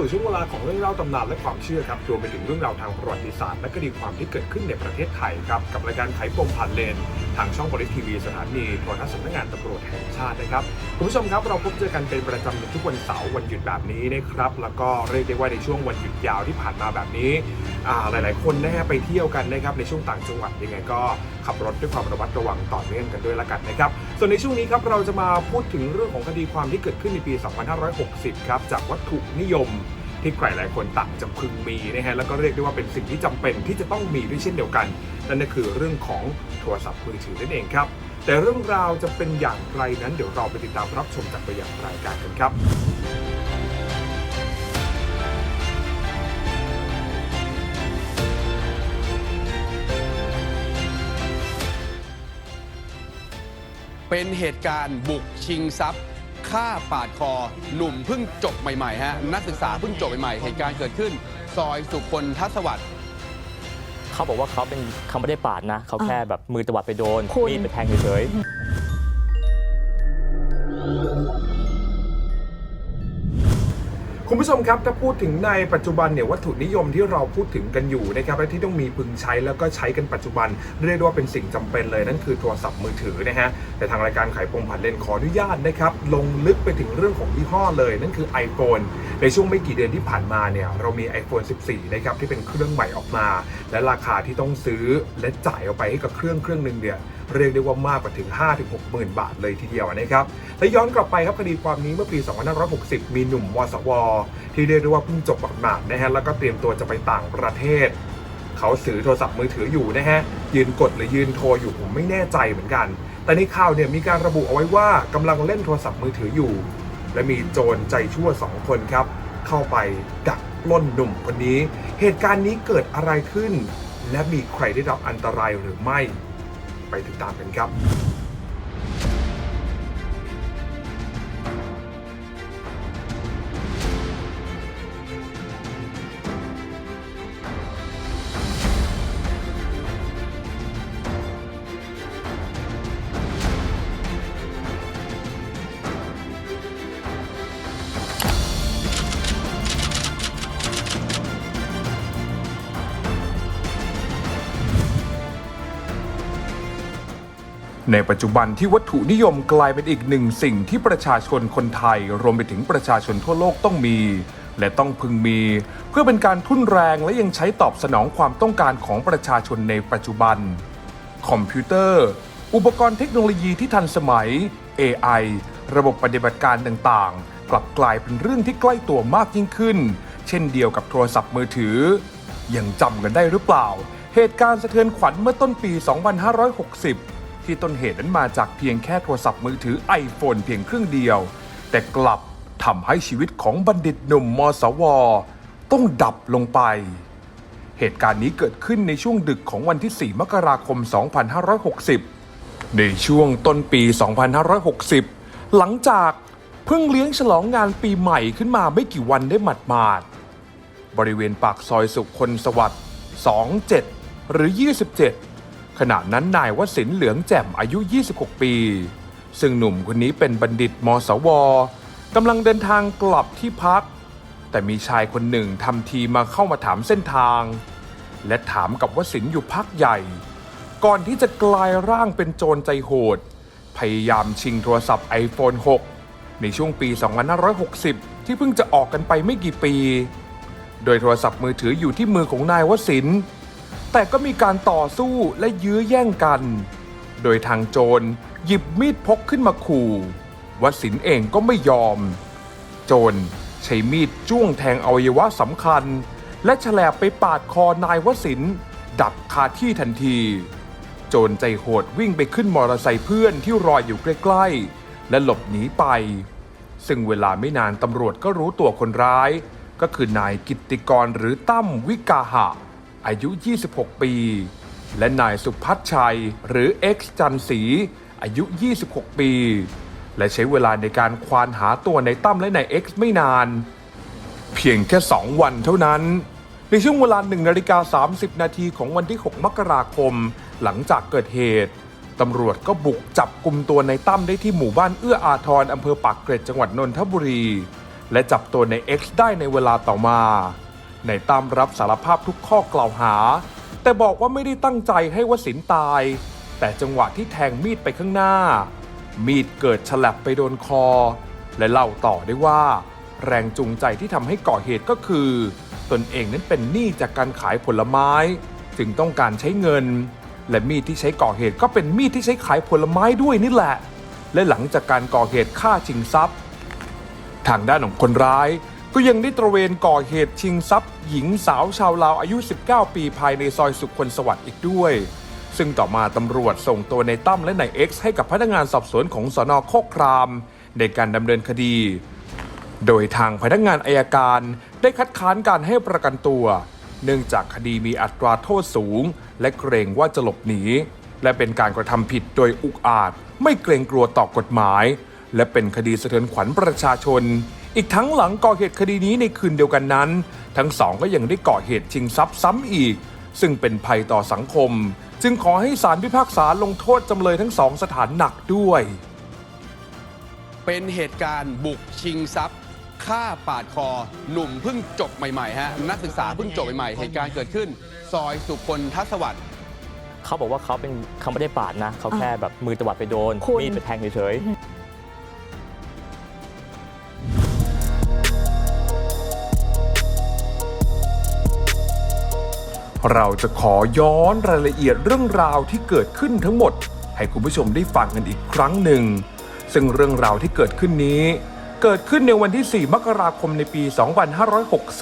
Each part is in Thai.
สู่ช่วงเวลาของเรื่องเล่าตำนานและความเชื่อครับรวมไปถึงเรื่องราวทางประวัติศาสตร์และคดีความที่เกิดขึ้นในประเทศไทยครับกับรายการไขปมผ่านเลน ทางช่องบริทีวีสถานีโทรทัศน์สำนักงานตำรวจแห่งชาตินะครับคุณผู้ชมครับเราพบเจอกันเป็นประจำในทุกวันเสาร์วันหยุดแบบนี้นะครับแล้วก็เรียกได้ว่าในช่วงวันหยุดยาวที่ผ่านมาแบบนี้อ่าหลาย ๆ คนนะฮะไปเที่ยวกันนะครับในช่วงต่างจังหวัดยังไงก็ขับรถด้วยความระมัดระวังต่อเนื่องกันด้วยละกันนะครับส่วนในช่วงนี้ครับเราจะมาพูดถึงเรื่องของคดีความที่เกิดขึ้นในปี 2560 ครับจากวัตถุนิยม ที่ใครหลายคนต่างจะพึงมีนะฮะแล้วก็เรียกได้ว่าเป็นสิ่งที่จำเป็นที่จะต้องมีด้วยเช่นเดียวกัน นั่นก็คือเรื่องของโทรศัพท์มือถือนั่นเองครับ แต่เรื่องราวจะเป็นอย่างไรนั้นเดี๋ยวเราไปติดตามรับชมจากตัวอย่างรายการกันครับเป็นเหตุการณ์บุกชิงทรัพย์ ฆ่าปาดคอ หนุ่มเพิ่งจบใหม่ๆฮะนักศึกษาเพิ่งจบใหม่ๆเหตุการณ์เกิดขึ้น ซอยสุคนทัศวรรค์เขาบอกว่าเขาเป็นเขาไม่ได้ปาดนะ เขาแค่แบบมือตวัดไปโดนคุณมีดไปแทงเฉย คุณผู้ชมครับถ้าพูดถึงในปัจจุบันเนี่ยวัตถุนิยมที่เราพูดถึงกันอยู่นะครับและที่ต้องมีพึงใช้แล้วก็ใช้กันปัจจุบัน เรียกว่าเป็นสิ่งจำเป็นเลยนั่นคือโทรศัพท์มือถือนะฮะแต่ทางรายการไขปมผันเลนขออนุญาตนะครับลงลึกไปถึงเรื่องของยี่ห้อเลย นั่นคือ iPhone ในช่วงไม่กี่เดือนที่ผ่านมาเนี่ยเรามี iPhone 14 นะครับที่เป็นเครื่องใหม่ออกมา และราคาที่ต้องซื้อและจ่ายออกไปให้กับเครื่องเครื่องหนึ่งเนี่ย เรียกได้ว่ามากกว่าถึง 5-6หมื่นบาทเลยทีเดียวนะครับและย้อนกลับไปครับคดีความนี้เมื่อปี 2560 มีหนุ่มวสว ที่เรียกได้ว่าเพิ่งจบหมาดๆนะฮะแล้วก็เตรียมตัวจะไปต่างประเทศเขาถือโทรศัพท์มือถืออยู่นะฮะ ยืนกดหรือยืนโทรอยู่ผมไม่แน่ใจเหมือนกัน แต่ในข่าวเนี่ยมีการระบุเอาไว้ว่ากำลังเล่นโทรศัพท์มือถืออยู่ และมีโจรใจชั่วสองคนครับ เข้าไปดักปล้นหนุ่มคนนี้ เหตุการณ์นี้เกิดอะไรขึ้น และมีใครได้รับอันตรายหรือไม่ ไปติดตามกันครับ ในปัจจุบันที่วัตถุนิยมกลายเป็นอีกหนึ่งสิ่งที่ประชาชนคนไทย รวมไปถึงประชาชนทั่วโลกต้องมี และต้องพึงมี เพื่อเป็นการทุ่นแรงและยังใช้ตอบสนองความต้องการของประชาชนในปัจจุบัน คอมพิวเตอร์ อุปกรณ์เทคโนโลยีที่ทันสมัย AI ระบบปฏิบัติการต่างๆ กลับกลายเป็นเรื่องที่ใกล้ตัวมากยิ่งขึ้น เช่นเดียวกับโทรศัพท์มือถือ ยังจำกันได้หรือเปล่า เหตุการณ์สะเทือนขวัญเมื่อต้นปี 2560 ที่ต้นเหตุนั้นมาจากเพียงแค่โทรศัพท์มือถือ iPhone เพียงเครื่องเดียว แต่กลับทำให้ชีวิตของบัณฑิตหนุ่มมสว ต้องดับลงไป เหตุการณ์นี้เกิดขึ้นในช่วงดึกของวันที่ 4 มกราคม 2560 ในช่วงต้นปี 2560 หลังจากเพิ่งเลี้ยงฉลองงานปีใหม่ขึ้นมาไม่กี่วันได้หมาดๆบริเวณปากซอยสุขคนสวัสดิ์ 27 หรือ 27 ขณะนั้นนายวสินเหลืองแจ่มอายุ 26 ปี ซึ่งหนุ่มคนนี้เป็นบัณฑิตมสวกำลังเดินทางกลับที่พัก แต่มีชายคนหนึ่งทำทีมาเข้ามาถามเส้นทาง และถามกับวสินอยู่พักใหญ่ ก่อนที่จะกลายร่างเป็นโจรใจโหด พยายามชิงโทรศัพท์ iPhone 6 ในช่วงปี 2560 ที่เพิ่งจะออกกันไปไม่กี่ปี โดยโทรศัพท์มือถืออยู่ที่มือของนายวสินท แต่ก็มีการต่อสู้และยื้อแย่งกัน โดยทางโจรหยิบมีดพกขึ้นมาขู่วสินเองก็ไม่ยอม โจรใช้มีดจ้วงแทงอวัยวะสำคัญ และแฉลบไปปาดคอนายวสินดับคาที่ทันที โจรใจโหดวิ่งไปขึ้นมอเตอร์ไซค์เพื่อนที่รออยู่ใกล้ๆ และหลบหนีไป ซึ่งเวลาไม่นานตำรวจก็รู้ตัวคนร้าย ก็คือนายกิตติกรหรือตั้มวิกาหะ อายุ 26 ปี และนายสุพัชชัย หรือเอ็กซ์จันศรีอายุ 26 ปี และใช้เวลาในการควานหาตัวในตั้มและนายเอ็กซ์ไม่นาน เพียงแค่ 2 วันเท่านั้น ในช่วงเวลา1นาฬิกา30 นาทีของวันที่ 6 มกราคม หลังจากเกิดเหตุตำรวจก็บุกจับกลุ่มตัวในตั้มได้ที่หมู่บ้านเอื้ออาทรอำเภอปากเกร็ดจังหวัดนนทบุรี และจับตัวใน X ได้ในเวลาต่อมา ในตามรับสารภาพทุกข้อกล่าวหา แต่บอกว่าไม่ได้ตั้งใจให้วสินตาย แต่จังหวะที่แทงมีดไปข้างหน้า มีดเกิดฉลับไปโดนคอ และเล่าต่อได้ว่า แรงจูงใจที่ทำให้ก่อเหตุก็คือ ตนเองนั้นเป็นหนี้จากการขายผลไม้ จึงต้องการใช้เงิน และมีดที่ใช้ก่อเหตุก็เป็นมีดที่ใช้ขายผลไม้ด้วยนี่แหละ และหลังจากการก่อเหตุฆ่าชิงทรัพย์ ทางด้านของคนร้าย ก็ยังได้ตระเวนก่อเหตุชิงทรัพย์ หญิงสาวชาวลาวอายุ 19 ปีภายในซอยสุขคนสวัสดิ์อีกด้วย ซึ่งต่อมาตำรวจส่งตัวในตั้มและนายเอ็กซ์ให้กับพนักงานสอบสวนของสนโคกคราม ในการดำเนินคดี โดยทางพนักงานอายการได้คัดค้านการให้ประกันตัว เนื่องจากคดีมีอัตราโทษสูง และเกรงว่าจะหลบหนี และเป็นการกระทำผิดโดยอุกอาจ ไม่เกรงกลัวต่อกฎหมาย และเป็นคดีสะเทือนขวัญประชาชน อีกทั้งหลังก่อเหตุคดีนี้ในคืนเดียวกันนั้น ทั้งสองก็ยังได้ก่อเหตุชิงทรัพย์ซ้ำอีก ซึ่งเป็นภัยต่อสังคม จึงขอให้ศาลพิพากษาลงโทษจำเลยทั้งสองสถานหนักด้วย เป็นเหตุการณ์บุกชิงทรัพย์ฆ่าปาดคอ หนุ่มเพิ่งจบใหม่ๆฮะนักศึกษาเพิ่งจบใหม่ๆเหตุการณ์เกิดขึ้น ซอยสุคนทัศวรรค์เขาบอกว่าเขาเป็นเขาไม่ได้ปาดนะ เขาแค่แบบมือตวัดไปโดน คุณ มีดไปแทงเฉย เราจะขอย้อนรายละเอียดเรื่องราวที่เกิดขึ้นทั้งหมด ให้คุณผู้ชมได้ฟังกันอีกครั้งหนึ่ง ซึ่งเรื่องราวที่เกิดขึ้นนี้ เกิดขึ้นในวันที่ 4 มกราคมในปี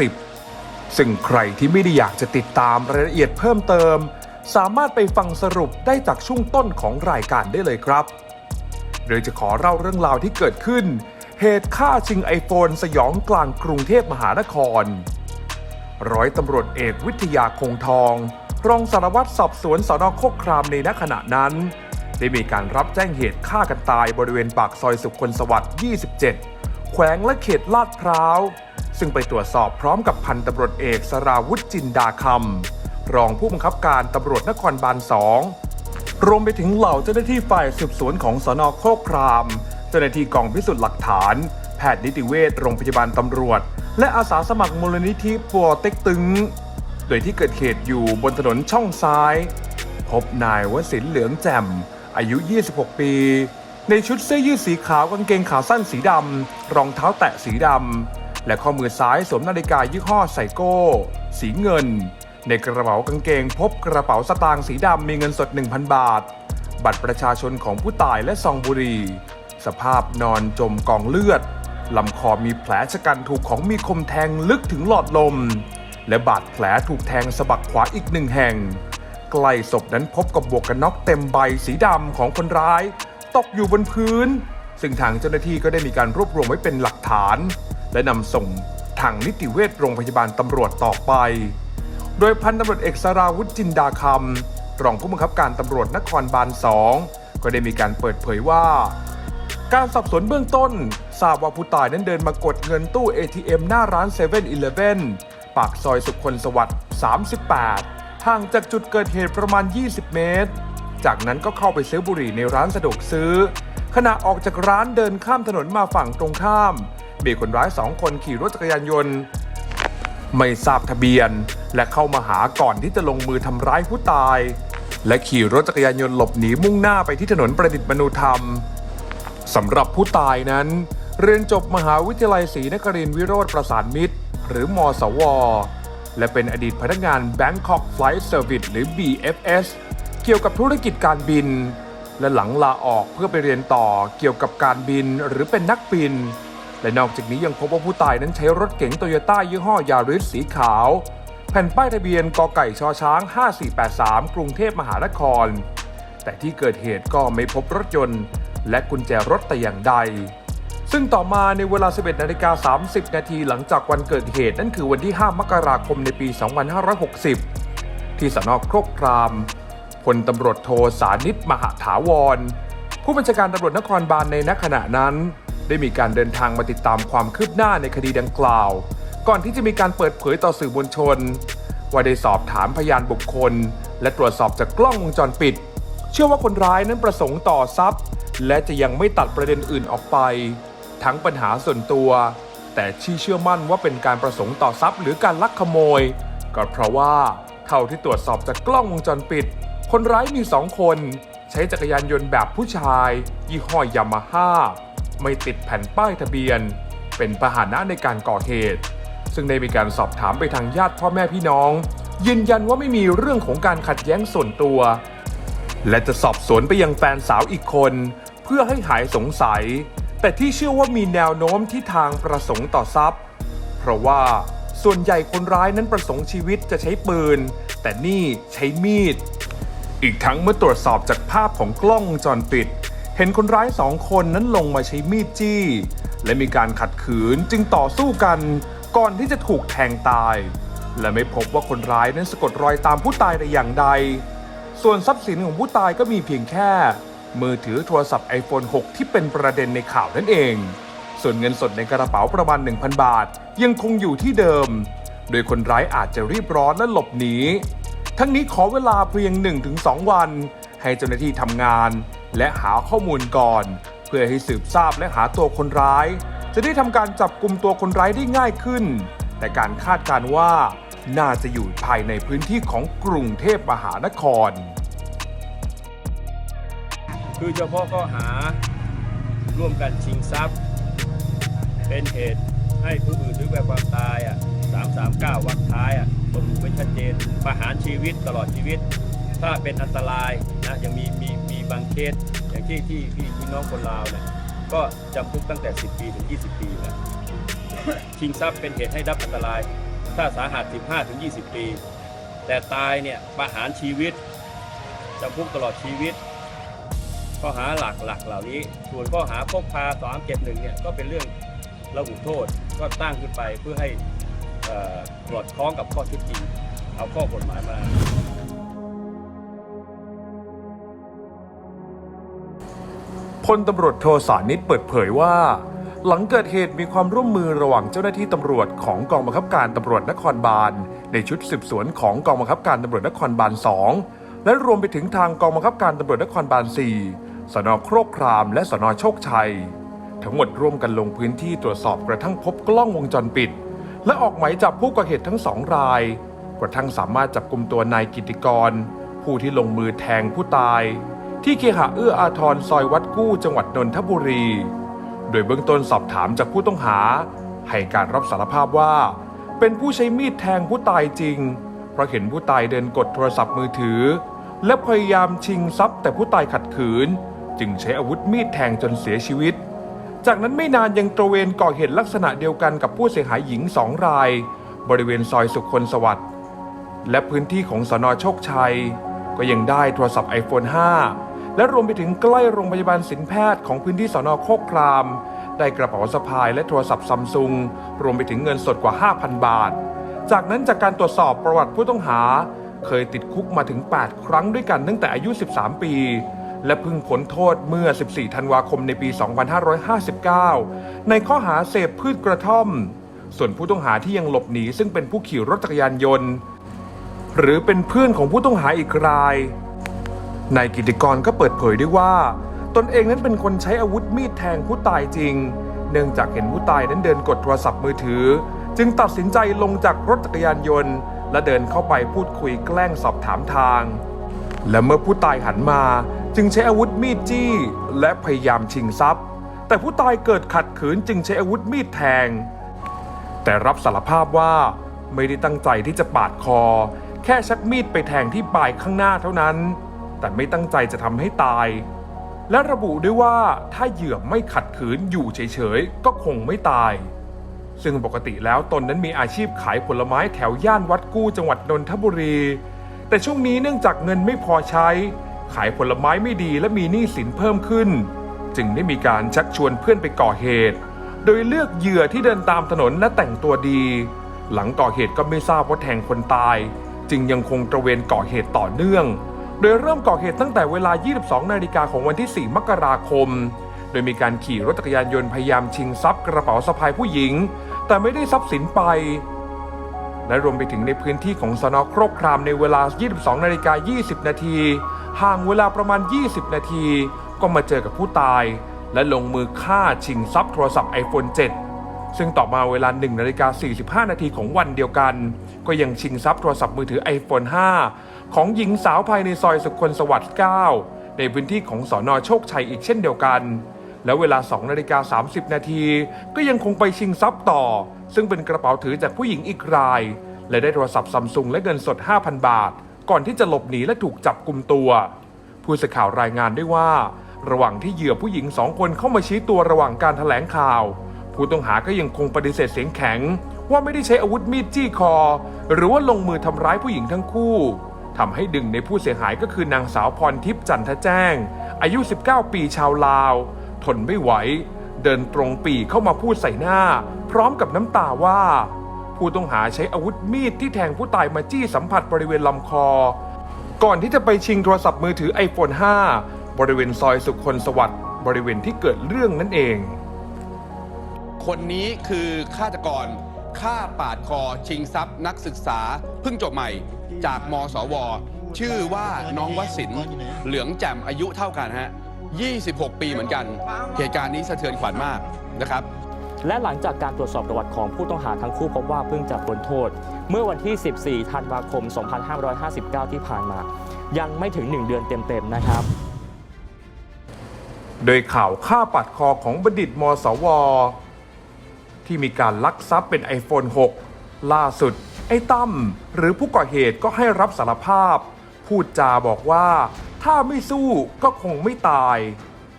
2560 ซึ่งใครที่ไม่ได้อยากจะติดตามรายละเอียดเพิ่มเติม สามารถไปฟังสรุปได้จากช่วงต้นของรายการได้เลยครับ โดยจะขอเล่าเรื่องราวที่เกิดขึ้น เหตุฆ่าชิงไอโฟนสยองกลางกรุงเทพมหานคร ร้อยตำรวจเอกวิทยาคงทอง รองสารวัตรสอบสวนสนโคกครามในณขณะนั้น ได้มีการรับแจ้งเหตุฆ่ากันตายบริเวณปากซอยสุขคนสวัสดิ์ 27 แขวงและเขตลาดพร้าว ซึ่งไปตรวจสอบพร้อมกับพันตำรวจเอกสราวุธจินดาคำ รองผู้บังคับการตำรวจนครบาลสองรวมไปถึงเหล่าเจ้าหน้าที่ฝ่ายสืบสวนของสนโคกคราม เจ้าหน้าที่กองพิสูจน์หลักฐาน แพทย์นิติเวชโรงพยาบาลตำรวจ และอาสาสมัครมูลนิธิปัวเต็กตึง โดยที่เกิดเหตุอยู่บนถนนช่องซ้าย พบนายวสินเหลืองแจ่ม อายุ 26 ปี ในชุดเสื้อยืดสีขาวกางเกงขาสั้นสีดำรองเท้าแตะสีดำและข้อมือซ้ายสวมนาฬิกายี่ห้อไซโก้ สีเงิน ในกระเป๋ากางเกงพบกระเป๋าสตางค์สีดำมีเงินสด 1,000 บาท บัตรประชาชนของผู้ตายและซองบุรีสภาพนอนจมกองเลือด ลำคอมีแผลชะกันถูกของมีคมแทงลึกถึงหลอดลม และบาดแผลถูกแทงสะบักขวาอีกหนึ่งแห่ง ใกล้ศพนั้นพบกับหมวกกันน็อกเต็มใบสีดำของคนร้าย ตกอยู่บนพื้น ซึ่งทางเจ้าหน้าที่ก็ได้มีการรวบรวมไว้เป็นหลักฐาน และนำส่งทางนิติเวชโรงพยาบาลตำรวจต่อไป โดยพันตำรวจเอกสราวุธจินดาคำรองผู้บังคับการตำรวจนครบาลสองก็ได้มีการเปิดเผยว่า การสอบสวนเบื้องต้น ทราบว่าผู้ตายนั้นเดินมากดเงินตู้ ATM หน้าร้าน7 e เ e ่ e อปากซอยสุขคนสวัสดิ์ 38 ห่างจากจุดเกิดเหตุประมาณ 20 เมตร จากนั้นก็เข้าไปซื้อบุหรี่ในร้านสะดวกซื้อ ขณะออกจากร้านเดินข้ามถนนมาฝั่งตรงข้าม มีคนร้ายสองคนขี่รถจักรยานยนต์ ไม่ทราบทะเบียน และเข้ามาหาก่อนที่จะลงมือทำร้ายผู้ตาย และขี่รถจักรยานยนต์หลบหนีมุ่งหน้าไปที่ถนนประดิษฐ์มนุธรรมสำหรับผู้ตายนั้น เรียนจบมหาวิทยาลัยศรีนครินทร์วิโรธประสานมิตร หรือมสว และเป็นอดีตพนักงาน Bangkok Flight Service หรือ BFS เกี่ยวกับธุรกิจการบิน และหลังลาออกเพื่อไปเรียนต่อเกี่ยวกับการบินหรือเป็นนักบิน และนอกจากนี้ยังพบว่าผู้ตายนั้นใช้รถเก๋งโตโยต้ายี่ห้อยาริสสีขาว แผ่นป้ายทะเบียนกไก่ชอช้าง 5483 กรุงเทพมหานคร แต่ที่เกิดเหตุก็ไม่พบรถยนต์ และกุญแจรถแต่อย่างใด ซึ่งต่อมาในเวลา 11นาฬิกา30 นาทีหลังจากวันเกิดเหตุ นั่นคือวันที่ 5 มกราคมในปี 2560 ที่สนโครกครามพลตำรวจโทสานิตมหาถาวร ผู้บัญชาการตำรวจนครบาลในณขณะนั้น ได้มีการเดินทางมาติดตามความคืบหน้าในคดีดังกล่าว ก่อนที่จะมีการเปิดเผยต่อสื่อมวลชน ว่าได้สอบถามพยานบุคคล และตรวจสอบจากกล้องวงจรปิด เชื่อว่าคนร้ายนั้นประสงค์ต่อทรัพย์ และจะยังไม่ตัดประเด็นอื่นออกไป ทั้งปัญหาส่วนตัว แต่ที่เชื่อมั่นว่าเป็นการประสงค์ต่อทรัพย์ หรือการลักขโมย ก็เพราะว่าเท่าที่ตรวจสอบจากกล้องวงจรปิด คนร้ายมีสองคน ใช้จักรยานยนต์แบบผู้ชาย ยี่ห้อยามาฮ่าไม่ติดแผ่นป้ายทะเบียน เป็นพาหนะในการก่อเหตุ ซึ่งได้มีการสอบถามไปทางญาติพ่อแม่พี่น้อง ยืนยันว่าไม่มีเรื่องของการขัดแย้งส่วนตัว และจะสอบสวนไปยังแฟนสาวอีกคน เพื่อให้หายสงสัย แต่ที่เชื่อว่ามีแนวโน้มที่ทางประสงค์ต่อทรัพย์ เพราะว่าส่วนใหญ่คนร้ายนั้นประสงค์ชีวิตจะใช้ปืน แต่นี่ใช้มีด อีกทั้งเมื่อตรวจสอบจากภาพของกล้องจรปิด เห็นคนร้ายสองคนนั้นลงมาใช้มีดจี้ และมีการขัดขืนจึงต่อสู้กันก่อนที่จะถูกแทงตาย และไม่พบว่าคนร้ายนั้นสะกดรอยตามผู้ตายแต่อย่างใด ส่วนทรัพย์สินของผู้ตายก็มีเพียงแค่ มือถือโทรศัพท์ iPhone 6 ที่เป็นประเด็นในข่าวนั่นเอง ส่วนเงินสดในกระเป๋าประมาณ 1,000 บาท ยังคงอยู่ที่เดิม โดยคนร้ายอาจจะรีบร้อนและหลบหนี ทั้งนี้ขอเวลาเพียง 1-2 วัน ให้เจ้าหน้าที่ทำงาน และหาข้อมูลก่อน เพื่อให้สืบทราบและหาตัวคนร้าย จะได้ทำการจับกลุ่มตัวคนร้ายได้ง่ายขึ้น แต่การคาดการณ์ว่าน่าจะอยู่ภายในพื้นที่ของกรุงเทพมหานคร คือเฉพาะข้อหาร่วมกันชิงทรัพย์ เป็นเหตุให้ผู้อื่นถึงแก่ความตายอะ339วักท้ายอะระบุไว้ชัดเจนประหารชีวิตตลอดชีวิต ถ้าเป็นอันตรายนะยังมีมีมีบางเคสอย่างที่ที่พี่พี่น้องคนลาวเนี่ยก็จำคุกตั้งแต่ 10 ปีถึง 20 ปีนะชิงทรัพย์เป็นเหตุให้รับอันตราย ถ้าสาหัส 15ถึง20 ปี แต่ตายเนี่ยประหารชีวิตจำคุกตลอดชีวิต ข้อหาหลักหลักเหล่านี้ ส่วนข้อหาพกพาสามเจ็ดหนึ่งเนี่ยก็เป็นเรื่องระบุโทษก็ตั้งขึ้นไปเพื่อให้เอ่อสอดคล้องกับข้อเท็จจริง เอาข้อกฎหมายมาพลตำรวจโทสานิตเปิดเผยว่า หลังเกิดเหตุมีความร่วมมือระหว่างเจ้าหน้าที่ตำรวจของกองบังคับการตำรวจนครบาล ในชุดสืบสวนของกองบังคับการตำรวจนครบาล 2 และรวมไปถึงทางกองบังคับการตำรวจนครบาล 4 สนโครกครามและสนโชคชัย ทั้งหมดร่วมกันลงพื้นที่ตรวจสอบกระทั่งพบกล้องวงจรปิด และออกหมายจับผู้ก่อเหตุทั้งสองราย กระทั่งสามารถจับกลุ่มตัวนายกิติกร ผู้ที่ลงมือแทงผู้ตาย ที่เคหะเอื้ออาทรซอยวัดกู้จังหวัดนนทบุรี โดยเบื้องต้นสอบถามจากผู้ต้องหา ให้การรับสารภาพว่า เป็นผู้ใช้มีดแทงผู้ตายจริง เพราะเห็นผู้ตายเดินกดโทรศัพท์มือถือและพยายามชิงทรัพย์แต่ผู้ตายขัดขืน จึงใช้อาวุธมีดแทงจนเสียชีวิต จากนั้นไม่นานยังตระเวนก่อเหตุลักษณะเดียวกันกับผู้เสียหายหญิงสองราย บริเวณซอยสุขคนสวัสดิ์และพื้นที่ของสนโชคชัย ก็ยังได้โทรศัพท์ iPhone 5 และรวมไปถึงใกล้โรงพยาบาลศิลแพทย์ของพื้นที่สนโคกคราม ได้กระเป๋าสะพายและโทรศัพท์ซัมซุงรวมไปถึงเงินสดกว่า 5,000 บาท จากนั้นจากการตรวจสอบประวัติผู้ต้องหา เคยติดคุกมาถึง 8 ครั้งด้วยกันตั้งแต่อายุ 13 ปี และพิ่งพ้นโทษเมื่อ 14 ธันวาคมในปี 2559 ในข้อหาเสพพืชกระท่อม ส่วนผู้ต้องหาที่ยังหลบหนีซึ่งเป็นผู้ขี่รถจักรยานยนต์ หรือเป็นเพื่อนของผู้ต้องหาอีกราย นายกิติกรก็เปิดเผยด้วยว่า ตนเองนั้นเป็นคนใช้อาวุธมีดแทงผู้ตายจริง เนื่องจากเห็นผู้ตายนั้นเดินกดโทรศัพท์มือถือ จึงตัดสินใจลงจากรถจักรยานยนต์ และเดินเข้าไปพูดคุยแกล้งสอบถามทาง และเมื่อผู้ตายหันมา จึงใช้อาวุธมีดจี้และพยายามชิงทรัพย์ แต่ผู้ตายเกิดขัดขืนจึงใช้อาวุธมีดแทง แต่รับสารภาพว่าไม่ได้ตั้งใจที่จะปาดคอ แค่ชักมีดไปแทงที่ปลายข้างหน้าเท่านั้น แต่ไม่ตั้งใจจะทำให้ตาย และระบุด้วยว่าถ้าเหยื่อไม่ขัดขืนอยู่เฉยๆก็คงไม่ตาย ซึ่งปกติแล้วตนนั้นมีอาชีพขายผลไม้แถวย่านวัดกู้จังหวัดนนทบุรี แต่ช่วงนี้เนื่องจากเงินไม่พอใช้ ขายผลไม้ไม่ดีและมีหนี้สินเพิ่มขึ้น จึงได้มีการชักชวนเพื่อนไปก่อเหตุ โดยเลือกเหยื่อที่เดินตามถนนและแต่งตัวดี หลังก่อเหตุก็ไม่ทราบว่าแทงคนตาย จึงยังคงตระเวนก่อเหตุต่อเนื่อง โดยเริ่มก่อเหตุตั้งแต่เวลา 22 นาฬิกาของวันที่ 4 มกราคม โดยมีการขี่รถจักรยานยนต์พยายามชิงทรัพย์กระเป๋าสะพายผู้หญิง แต่ไม่ได้ทรัพย์สินไปและรวมไปถึงในพื้นที่ของสนโครกครามในเวลา 22 นาฬิกา 20 นาที ห่างเวลาประมาณ 20 นาที ก็มาเจอกับผู้ตาย และลงมือฆ่าชิงทรัพย์โทรศัพท์ iPhone 7 ซึ่งต่อมาเวลา1นาฬิกา45 นาทีของวันเดียวกัน ก็ยังชิงทรัพย์โทรศัพท์มือถือ iPhone 5 ของหญิงสาวภายในซอยสุขคนสวัสดิ์ 9 ในพื้นที่ของสอนอโชคชัยอีกเช่นเดียวกันแล้วเวลา2นาฬิกา30 นาที ก็ยังคงไปชิงทรัพย์ต่อ ซึ่งเป็นกระเป๋าถือจากผู้หญิงอีกราย และได้โทรศัพท์ซัมซุงและเงินสด 5,000 บาท ก่อนที่จะหลบหนีและถูกจับกลุ่มตัว ผู้สื่อข่าวรายงานด้วยว่า ระหว่างที่เหยื่อผู้หญิงสองคนเข้ามาชี้ตัวระหว่างการแถลงข่าว ผู้ต้องหาก็ยังคงปฏิเสธเสียงแข็ง ว่าไม่ได้ใช้อาวุธมีดจี้คอ หรือว่าลงมือทำร้ายผู้หญิงทั้งคู่ทำให้ดึงในผู้เสียหายก็คือนางสาวพรทิพย์จันทแจ้ง อายุ 19 ปีชาวลาว ทนไม่ไหว เดินตรงปีเข้ามาพูดใส่หน้า พร้อมกับน้ำตาว่า ผู้ต้องหาใช้อาวุธมีดที่แทงผู้ตายมาจี้สัมผัสบริเวณลำคอ ก่อนที่จะไปชิงโทรศัพท์มือถือ iPhone 5 บริเวณซอยสุขคนสวัสดิ์บริเวณที่เกิดเรื่องนั่นเอง คนนี้คือฆาตกรฆ่าปาดคอชิงทรัพย์นักศึกษาเพิ่งจบใหม่จากมสว ชื่อว่าน้องวสินเหลืองแจ่มอายุเท่ากันฮะ 26 ปีเหมือนกัน เหตุการณ์นี้สะเทือนขวัญมากนะครับ และหลังจากการตรวจสอบประวัติของผู้ต้องหาทั้งคู่พบว่าเพิ่งจะพ้นโทษ เมื่อวันที่ 14 ธันวาคม 2559 ที่ผ่านมา ยังไม่ถึง 1 เดือนเต็ม ๆ นะครับ โดยข่าวฆ่าปัดคอของบัณฑิตมสว ที่มีการลักทรัพย์เป็น iPhone 6 ล่าสุด ไอ้ตั้มหรือผู้ก่อเหตุก็ให้รับสารภาพ พูดจาบอกว่าถ้าไม่สู้ก็คงไม่ตาย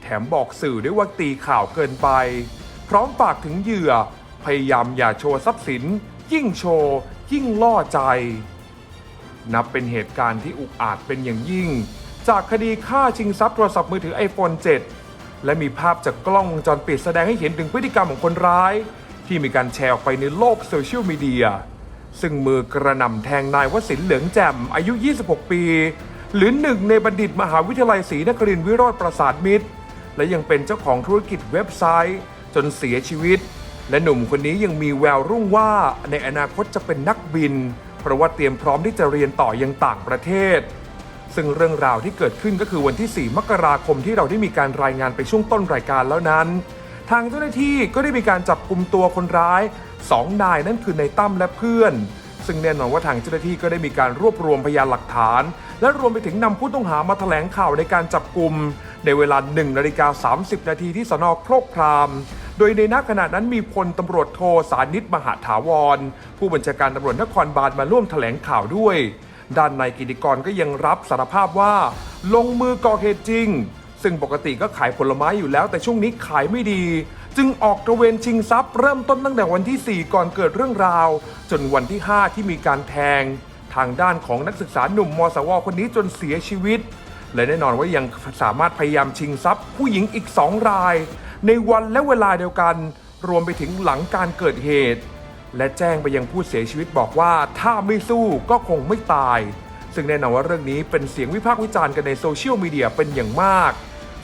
แถมบอกสื่อด้วยว่าตีข่าวเกินไป พร้อมฝากถึงเหยื่อ พยายามอย่าโชว์ทรัพย์สิน ยิ่งโชว์ยิ่งล่อใจ นับเป็นเหตุการณ์ที่อุกอาจเป็นอย่างยิ่ง จากคดีฆ่าชิงทรัพย์โทรศัพท์มือถือ iPhone 7 และมีภาพจากกล้องวงจรปิดแสดงให้เห็นถึงพฤติกรรมของคนร้าย ที่มีการแชร์ออกไปในโลกโซเชียลมีเดียซึ่งมือกระหน่ำแทงนายวสินเหลืองแจ่มอายุ 26 ปี หรือหนึ่งในบัณฑิตมหาวิทยาลัยศรีนครินทร์วิโรธประสาทมิตร และยังเป็นเจ้าของธุรกิจเว็บไซต์ จนเสียชีวิต และหนุ่มคนนี้ยังมีแววรุ่งว่าในอนาคตจะเป็นนักบิน เพราะว่าเตรียมพร้อมที่จะเรียนต่อยังต่างประเทศ ซึ่งเรื่องราวที่เกิดขึ้นก็คือวันที่ 4 มกราคมที่เราได้มีการรายงานไปช่วงต้นรายการแล้วนั้น ทางเจ้าหน้าที่ก็ได้มีการจับกลุ่มตัวคนร้ายสองนายนั่นคือในตั้มและเพื่อนซึ่งแน่นอนว่าทางเจ้าหน้าที่ก็ได้มีการรวบรวมพยานหลักฐาน และรวมไปถึงนำผู้ต้องหามาแถลงข่าวในการจับกลุ่มในเวลา 1 นาฬิกา 30 นาทีที่สนโครกคราม โดยในนักขณะนั้นมีพลตำรวจโทสานิตมหาถาวร ผู้บัญชาการตำรวจนครบาลมาร่วมแถลงข่าวด้วย ด้านนายกิติกรก็ยังรับสารภาพว่า ลงมือก่อเหตุจริง ซึ่งปกติก็ขายผลไม้อยู่แล้ว แต่ช่วงนี้ขายไม่ดี จึงออกตระเวนชิงทรัพย์เริ่มต้นตั้งแต่วันที่ 4 ก่อนเกิดเรื่องราว จนวันที่ 5 ที่มีการแทง ทางด้านของนักศึกษาหนุ่มมสวคนนี้จนเสียชีวิตและแน่นอนว่ายังสามารถพยายามชิงทรัพย์ผู้หญิงอีก 2 ราย ในวันและเวลาเดียวกัน รวมไปถึงหลังการเกิดเหตุ และแจ้งไปยังผู้เสียชีวิตบอกว่าถ้าไม่สู้ก็คงไม่ตาย ซึ่งแน่นอนว่าเรื่องนี้เป็นเสียงวิพากษ์วิจารณ์กันในโซเชียลมีเดียเป็นอย่างมาก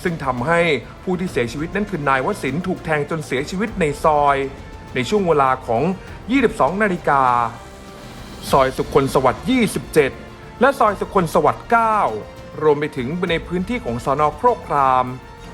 ซึ่งทำให้ผู้ที่เสียชีวิตนั้นคือนายวสินถูกแทงจนเสียชีวิตในซอย ในช่วงเวลาของ 22 นาฬิกาซอยสุขคนสวัสดิ์27 และซอยสุขคนสวัสดิ์9รวมไปถึงในพื้นที่ของสอนอโครคราม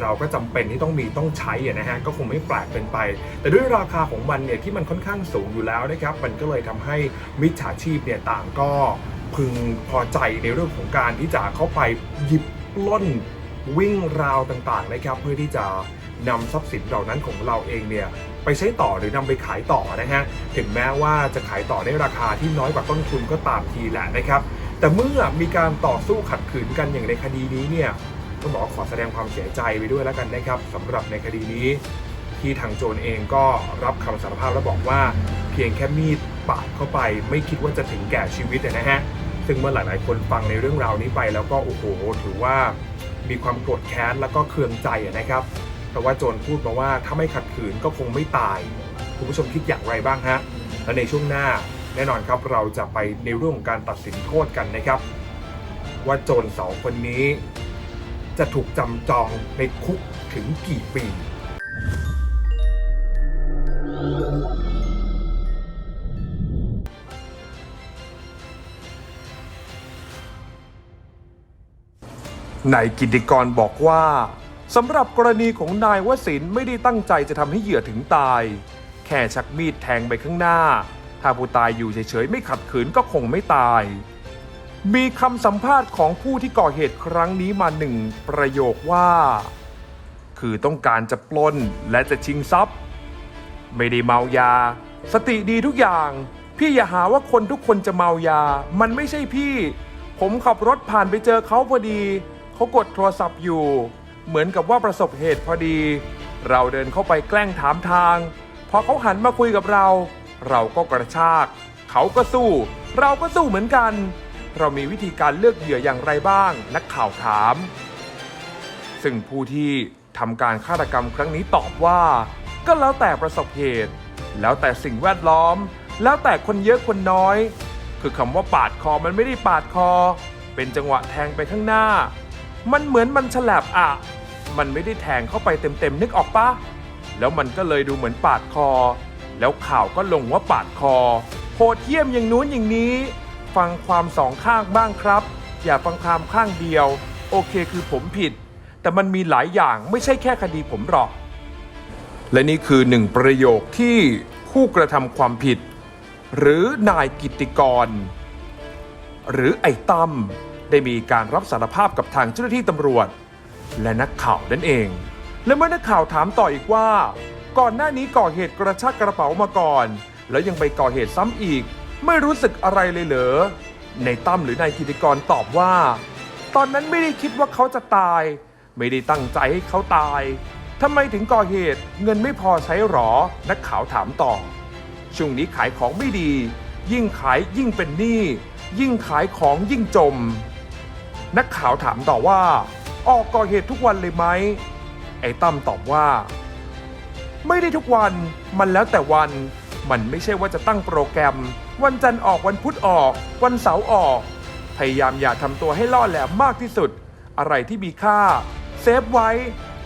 เราก็จำเป็นที่ต้องมีต้องใช้นะฮะก็คงไม่แปลกเกินไป แต่ด้วยราคาของมันเนี่ยที่มันค่อนข้างสูงอยู่แล้วนะครับมันก็เลยทำให้มิจฉาชีพเนี่ยต่างก็พึงพอใจในเรื่องของการที่จะเข้าไปหยิบล้นวิ่งราวต่างๆนะครับเพื่อที่จะนำทรัพย์สินเหล่านั้นของเราเองเนี่ยไปใช้ต่อหรือนำไปขายต่อนะฮะถึงแม้ว่าจะขายต่อในราคาที่น้อยกว่าต้นทุนก็ตามทีแหละนะครับ แต่เมื่อมีการต่อสู้ขัดขืนกันอย่างในคดีนี้เนี่ย ต้องบอกขอแสดงความเสียใจไปด้วยแล้วกันนะครับสำหรับในคดีนี้ ที่ทางโจรเองก็รับคำสารภาพและบอกว่า เพียงแค่มีดปาดเข้าไป ไม่คิดว่าจะถึงแก่ชีวิตนะฮะซึ่งเมื่อหลาย ๆ คนฟังในเรื่องราวนี้ไปแล้วก็โอ้โหถือว่ามีความโกรธแค้นแล้วก็เคืองใจนะครับ เพราะว่าโจรพูดมาว่าถ้าไม่ขัดขืนก็คงไม่ตาย คุณผู้ชมคิดอย่างไรบ้างฮะ และในช่วงหน้าแน่นอนครับเราจะไปในเรื่องของการตัดสินโทษกันนะครับ ว่าโจรสองคนนี้ จะถูกจำจองในคุกถึงกี่ปี นายกิติกรบอกว่าสำหรับกรณีของนายวสินไม่ได้ตั้งใจจะทำให้เหยื่อถึงตาย แค่ชักมีดแทงไปข้างหน้า ถ้าผู้ตายอยู่เฉยๆ ไม่ขัดขืนก็คงไม่ตาย มีคำสัมภาษณ์ของผู้ที่ก่อเหตุครั้งนี้มาหนึ่งประโยคว่า คือต้องการจะปล้นและจะชิงทรัพย์ ไม่ได้เมายา สติดีทุกอย่าง พี่อย่าหาว่าคนทุกคนจะเมายา มันไม่ใช่พี่ ผมขับรถผ่านไปเจอเขาพอดี เขากดโทรศัพท์อยู่ เหมือนกับว่าประสบเหตุพอดี เราเดินเข้าไปแกล้งถามทาง พอเขาหันมาคุยกับเรา เราก็กระชาก เขาก็สู้ เราก็สู้เหมือนกัน เรามีวิธีการเลือกเหยื่ออย่างไรบ้าง นักข่าวถาม ซึ่งผู้ที่ทำการฆาตกรรมครั้งนี้ตอบว่า ก็แล้วแต่ประสบเหตุ แล้วแต่สิ่งแวดล้อม แล้วแต่คนเยอะคนน้อย คือคำว่าปาดคอมันไม่ได้ปาดคอ เป็นจังหวะแทงไปข้างหน้า มันเหมือนมันฉลับอะมันไม่ได้แทงเข้าไปเต็มๆนึกออกปะแล้วมันก็เลยดูเหมือนปาดคอ แล้วข่าวก็ลงว่าปาดคอโหดเยี่ยมอย่างนู้นอย่างนี้ ฟังความสองข้างบ้างครับ อย่าฟังความข้างเดียว โอเคคือผมผิด แต่มันมีหลายอย่างไม่ใช่แค่คดีผมหรอก และนี่คือหนึ่งประโยคที่ผู้กระทำความผิด หรือนายกิติกร หรือไอ้ตั้มได้มีการรับสารภาพกับทางเจ้าหน้าที่ตำรวจ และนักข่าวนั่นเอง และเมื่อนักข่าวถามต่ออีกว่า ก่อนหน้านี้ก่อเหตุกระชากกระเป๋ามาก่อน แล้วยังไปก่อเหตุซ้ำอีก ไม่รู้สึกอะไรเลยเหรอ ในตั้มหรือนายกิติกรตอบว่า ตอนนั้นไม่ได้คิดว่าเขาจะตาย ไม่ได้ตั้งใจให้เขาตายทำไมถึงก่อเหตุเงินไม่พอใช้หรอ นักข่าวถามต่อ ช่วงนี้ขายของไม่ดี ยิ่งขายยิ่งเป็นหนี้ ยิ่งขายของยิ่งจม นักข่าวถามต่อว่า ออกก่อเหตุทุกวันเลยไหม ไอ้ตั้มตอบว่า ไม่ได้ทุกวัน มันแล้วแต่วัน มันไม่ใช่ว่าจะตั้งโปรแกรม วันจันทร์ออกวันพุธออก วันเสาร์ออก พยายามอย่าทำตัวให้ล่อแหลมมากที่สุด อะไรที่มีค่า เซฟไว้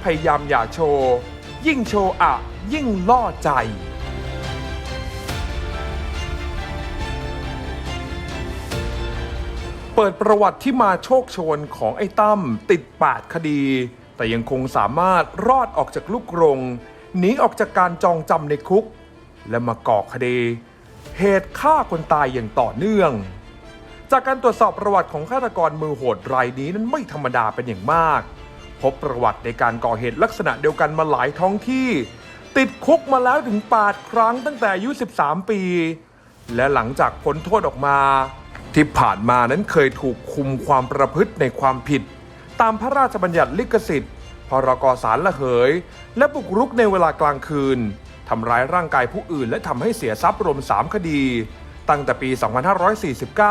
พยายามอย่าโชว์ ยิ่งโชว์อะ ยิ่งล่อใจเปิดประวัติที่มาโชคชนของไอ้ตั้มติด 8 คดี แต่ยังคงสามารถรอดออกจากลูกกรงหนีออกจากการจองจำในคุก และมาก่อคดี เหตุฆ่าคนตายอย่างต่อเนื่อง จากการตรวจสอบประวัติของฆาตกรมือโหดรายนี้นั้นไม่ธรรมดาเป็นอย่างมาก พบประวัติในการก่อเหตุลักษณะเดียวกันมาหลายท้องที่ ติดคุกมาแล้วถึง 8 ครั้งตั้งแต่อายุ 13 ปี และหลังจากพ้นโทษออกมา ที่ผ่านมานั้นเคยถูกคุมความประพฤติในความผิด ตามพระราชบัญญัติลิขสิทธิ์พรกสารละเหย และบุกรุกในเวลากลางคืน ทำร้ายร่างกายผู้อื่น และทำให้เสียทรัพย์รวม 3 คดี ตั้งแต่ปี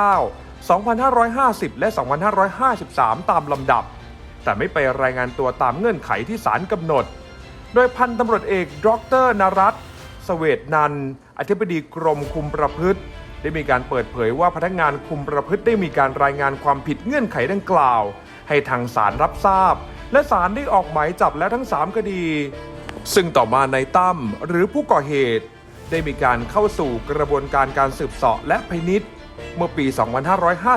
2549 2550 และ 2553 ตามลำดับ แต่ไม่ไปรายงานตัวตามเงื่อนไขที่ศาลกำหนด โดยพันตำรวจเอกดรนรัตเสเวตนัน อธิบดีกรมคุมประพฤติ ได้มีการเปิดเผยว่าพนักงานคุมประพฤติได้มีการรายงานความผิดเงื่อนไขดังกล่าว ให้ทางศาลรับทราบ และศาลได้ออกหมายจับแล้วทั้ง 3 คดี ซึ่งต่อมาในตั้มหรือผู้ก่อเหตุ ได้มีการเข้าสู่กระบวนการการสืบเสาะและพินิษเมื่อปี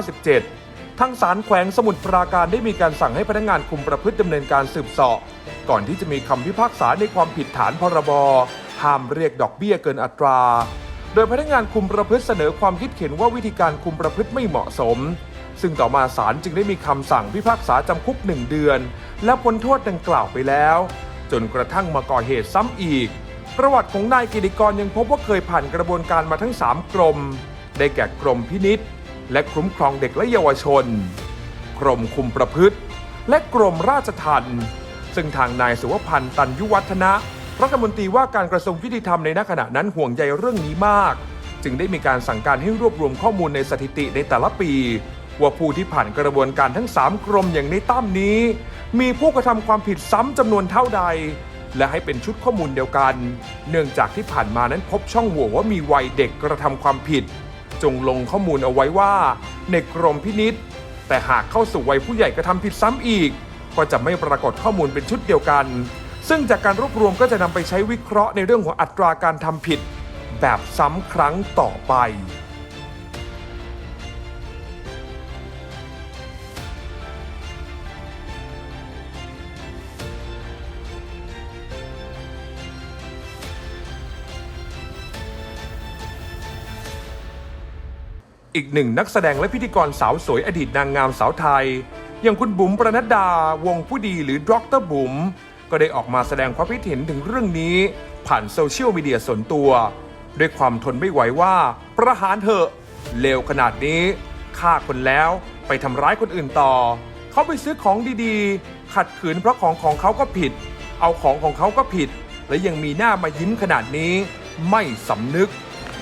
2557ทางศาลแขวงสมุทรปราการได้มีการสั่งให้พนักงานคุมประพฤติดำเนินการสืบเสาะก่อนที่จะมีคำพิพากษาในความผิดฐานพรบห้ามเรียกดอกเบี้ยเกินอัตรา โดยพนักงานคุมประพฤติเสนอความคิดเห็นว่าวิธีการคุมประพฤติไม่เหมาะสม ซึ่งต่อมาศาลจึงได้มีคำสั่งพิพากษาจำคุกหนึ่งเดือน และพ้นโทษดังกล่าวไปแล้ว จนกระทั่งมาก่อเหตุซ้ำอีก ประวัติของนายกิติกรยังพบว่าเคยผ่านกระบวนการมาทั้ง 3 กรม ได้แก่กรมพินิษและคุ้มครองเด็กและเยาวชน กรมคุมประพฤติ และกรมราชทัณฑ์ซึ่งทางนายสุวพันธ์ตันยุวัฒนะรัฐมนตรีว่าการกระทรวงยุติธรรมในณขณะนั้นห่วงใยเรื่องนี้มาก จึงได้มีการสั่งการให้รวบรวมข้อมูลในสถิติในแต่ละปี ว่าผู้ที่ผ่านกระบวนการทั้ง 3 กรมอย่างในตั้มนี้ มีผู้กระทำความผิดซ้ำจำนวนเท่าใด และให้เป็นชุดข้อมูลเดียวกัน เนื่องจากที่ผ่านมานั้นพบช่องโหว่ว่ามีวัยเด็กกระทำความผิด จงลงข้อมูลเอาไว้ว่าในกรมพินิษแต่หากเข้าสู่วัยผู้ใหญ่กระทำผิดซ้ำอีก ก็จะไม่ปรากฏข้อมูลเป็นชุดเดียวกัน ซึ่งจากการรวบรวมก็จะนำไปใช้วิเคราะห์ในเรื่องของอัตราการทำผิด แบบซ้ำครั้งต่อไป อีกหนึ่งนักแสดงและพิธีกรสาวสวยอดีตนางงามสาวไทย อย่างคุณบุ๋มประนัดดาวงผู้ดีหรือดรบุ๋มก็ได้ออกมาแสดงความคิดเห็นถึงเรื่องนี้ ผ่านโซเชียลมีเดียส่วนตัว ด้วยความทนไม่ไหวว่า ประหารเถอะเลวขนาดนี้ฆ่าคนแล้วไปทำร้ายคนอื่นต่อ เขาไปซื้อของดีๆ ขัดขืนเพราะของของเขาก็ผิด เอาของของเขาก็ผิด และยังมีหน้ามายิ้มขนาดนี้ ไม่สำนึก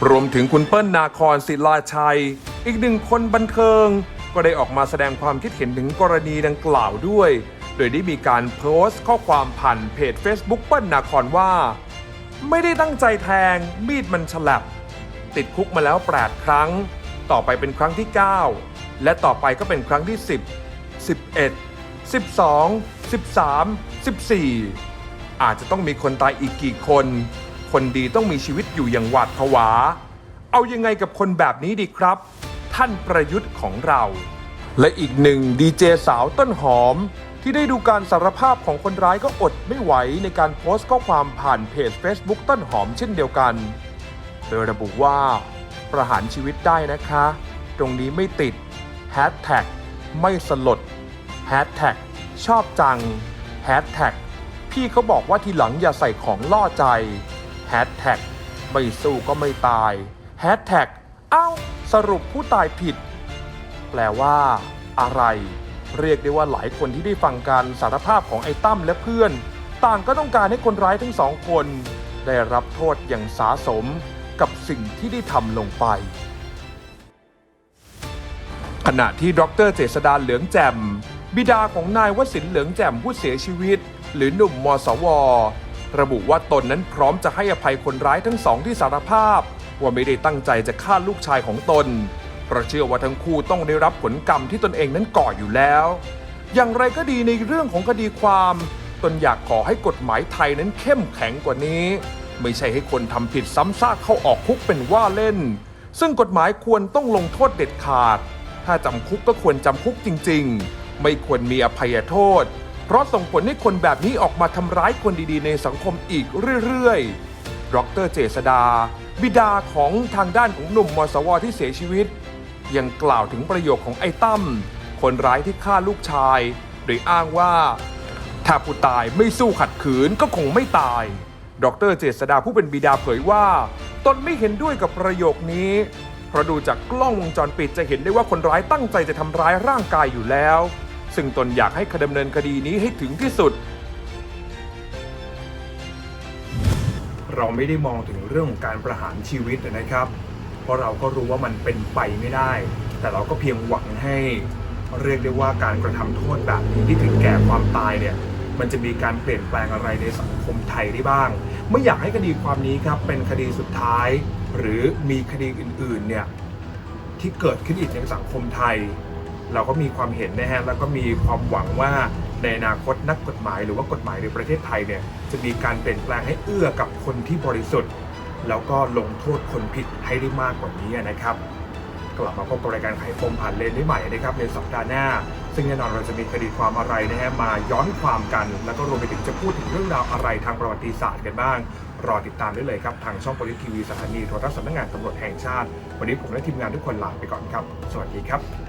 รวมถึงคุณเปิ้ลนาคอนศิลาชัย อีกหนึ่งคนบันเทิง ก็ได้ออกมาแสดงความคิดเห็นถึงกรณีดังกล่าวด้วย โดยได้มีการโพสต์ข้อความผ่านเพจ Facebook เปิ้ลนาคอนว่า ไม่ได้ตั้งใจแทง มีดมันฉลับ ติดคุกมาแล้ว 8 ครั้ง ต่อไปเป็นครั้งที่ 9 และต่อไปก็เป็นครั้งที่ 10 11 12 13 14 อาจจะต้องมีคนตายอีกกี่คน คนดีต้องมีชีวิตอยู่อย่างหวาดผวา เอายังไงกับคนแบบนี้ดีครับ ท่านประยุทธ์ของเรา และอีกหนึ่งดีเจสาวต้นหอม ที่ได้ดูการสารภาพของคนร้ายก็อดไม่ไหวในการโพสต์ข้อความผ่านเพจ Facebook ต้นหอมเช่นเดียวกัน โดยระบุว่าประหารชีวิตได้นะคะ ตรงนี้ไม่ติดแฮชแท็กไม่สลดแฮชแท็กชอบจังแฮชแท็กพี่เขาบอกว่าทีหลังอย่าใส่ของล่อใจ แฮชแท็กไม่สู้ก็ไม่ตายแฮชแท็กเอ้าสรุปผู้ตายผิด แปลว่า อะไร เรียกได้ว่าหลายคนที่ได้ฟังการสารภาพของไอ้ตั้มและเพื่อน ต่างก็ต้องการให้คนร้ายทั้งสองคน ได้รับโทษอย่างสาสมกับสิ่งที่ได้ทำลงไป ขณะที่ดรเจษดาเหลืองแจ่มบิดาของนายวสินเหลืองแจ่มผู้เสียชีวิต หรือหนุ่มมสว ระบุว่าตนนั้นพร้อมจะให้อภัยคนร้ายทั้งสองที่สารภาพ ว่าไม่ได้ตั้งใจจะฆ่าลูกชายของตนเพราะเชื่อว่าทั้งคู่ต้องได้รับผลกรรมที่ตนเองนั้นก่ออยู่แล้ว อย่างไรก็ดีในเรื่องของคดีความ ตนอยากขอให้กฎหมายไทยนั้นเข้มแข็งกว่านี้ ไม่ใช่ให้คนทำผิดซ้ำซากเข้าออกคุกเป็นว่าเล่น ซึ่งกฎหมายควรต้องลงโทษเด็ดขาด ถ้าจำคุกก็ควรจำคุกจริง ๆ ไม่ควรมีอภัยโทษ เพราะส่งผลให้คนแบบนี้ออกมาทำร้ายคนดีๆ ในสังคมอีกเรื่อยๆ ดรเจษดา บิดาของทางด้านของหนุ่มมสวที่เสียชีวิต ยังกล่าวถึงประโยคของไอ้ตั้มคนร้ายที่ฆ่าลูกชาย โดยอ้างว่า ถ้าผู้ตายไม่สู้ขัดขืนก็คงไม่ตาย ดรเจษดาผู้เป็นบิดาเผยว่า ตนไม่เห็นด้วยกับประโยคนี้เพราะดูจากกล้องวงจรปิดจะเห็นได้ว่าคนร้ายตั้งใจจะทำร้ายร่างกายอยู่แล้ว ซึ่งตนอยากให้ดำเนินคดีนี้ให้ถึงที่สุด เราไม่ได้มองถึงเรื่องของการประหารชีวิตนะครับ เพราะเราก็รู้ว่ามันเป็นไปไม่ได้ แต่เราก็เพียงหวังให้เรียกได้ว่าการกระทำโทษแบบนี้ที่ถึงแก่ความตายเนี่ยมันจะมีการเปลี่ยนแปลงอะไรในสังคมไทยได้บ้าง ไม่อยากให้คดีความนี้ครับเป็นคดีสุดท้าย หรือมีคดีอื่นๆเนี่ยที่เกิดขึ้นอีกในสังคมไทย เราก็มีความเห็นนะฮะแล้วก็มีความหวังว่าในอนาคตนักกฎหมายหรือว่ากฎหมายในประเทศไทยเนี่ยจะมีการเปลี่ยนแปลงให้เอื้อกับคนที่บริสุทธิ์ แล้วก็ลงโทษคนผิดให้ได้มากกว่านี้นะครับกลับมาพบกับรายการไขปมผ่านเลนได้ใหม่นะครับในสัปดาห์หน้า ซึ่งแน่นอนเราจะมีคดีความอะไรนะฮะมาย้อนความกัน แล้วก็รวมไปถึงจะพูดถึงเรื่องราวอะไรทางประวัติศาสตร์กันบ้าง รอติดตามได้เลยครับ ทางช่องโพลิทีวีสถานีโทรทัศน์สำนักงานตำรวจแห่งชาติ วันนี้ผมและทีมงานทุกคนลาไปก่อนครับ สวัสดีครับ